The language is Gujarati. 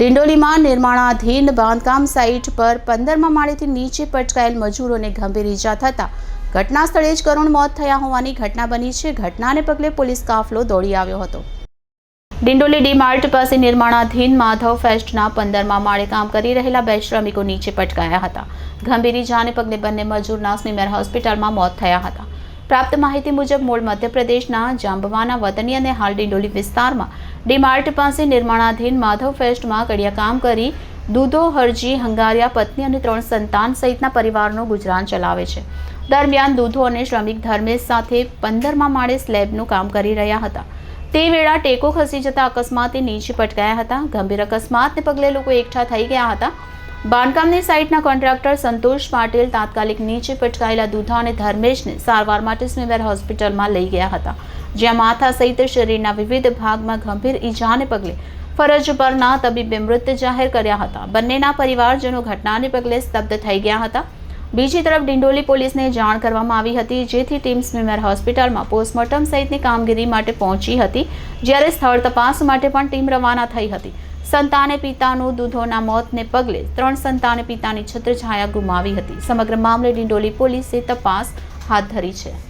ડિંડોલીમાં નિર્માણાધીન બાંધકામ સાઇટ પર પંદરમા માળેથી નીચે પટકાયેલ મજૂરોને ગંભીર ઈજા થતાં ઘટના સ્થળે જ કરુણ મોત થયા હોવાની ઘટના બની છે. ઘટનાને પગલે પોલીસ કાફલો દોડી આવ્યો હતો. ડિંડોલી ડી માર્ટ પાસે નિર્માણાધીન માધવ ફેસ્ટના પંદરમા માળે કામ કરી રહેલા બે શ્રમિકો નીચે પટકાયા હતા. ગંભીર ઇજાને પગલે બંને મજૂરના સ્મીમેર હોસ્પિટલમાં મોત થયા હતા. પ્રાપ્ત માહિતી મુજબ મૂળ મધ્યપ્રદેશના જાંબવાના વતની અને હાલ ડિંડોલી વિસ્તારમાં ડીમાર્ટ પાસે નિર્માણાધીન માધવ ફેસ્ટમાં કડિયાકામ કરી દૂધો, હરજી, હંગારિયા, પત્ની અને ત્રણ સંતાન સહિતના પરિવારનું ગુજરાન ચલાવે છે. દરમિયાન દૂધો અને શ્રમિક ધર્મેશ સાથે પંદરમા માળે સ્લેબનું કામ કરી રહ્યા હતા. તે વેળા ટેકો ખસી જતા અકસ્માતે નીચે પટકાયા હતા. ગંભીર અકસ્માતને પગલે લોકો એકઠા થઈ ગયા હતા. બાંધકામની સાઇટના કોન્ટ્રાક્ટર સંતોષ પાટીલ તાત્કાલિક નીચે પટકાયેલા દુધા અને ધર્મેશને સારવાર માટે સ્મીવેર હોસ્પિટલમાં લઈ ગયા હતા, જ્યાં માથા સહિત શરીરના વિવિધ ભાગમાં ગંભીર ઈજાને પગલે ફરજ પરના તબીબે મૃત જાહેર કર્યા હતા. બંનેના પરિવારજનો ઘટનાને પગલે સ્તબ્ધ થઈ ગયા હતા. બીજી તરફ ડિંડોલી પોલીસને જાણ કરવામાં આવી હતી, જેથી ટીમ સ્વિમર હોસ્પિટલમાં પોસ્ટમોર્ટમ સહિતની કામગીરી માટે પહોંચી હતી, જ્યારે સ્થળ તપાસ માટે પણ ટીમ રવાના થઈ હતી. સંતાને પિતાનું દૂધોના મોતને પગલે ત્રણ સંતાને પિતાની છત્રછાયા ગુમાવી હતી. સમગ્ર મામલે ડિંડોલી પોલીસે તપાસ હાથ ધરી છે.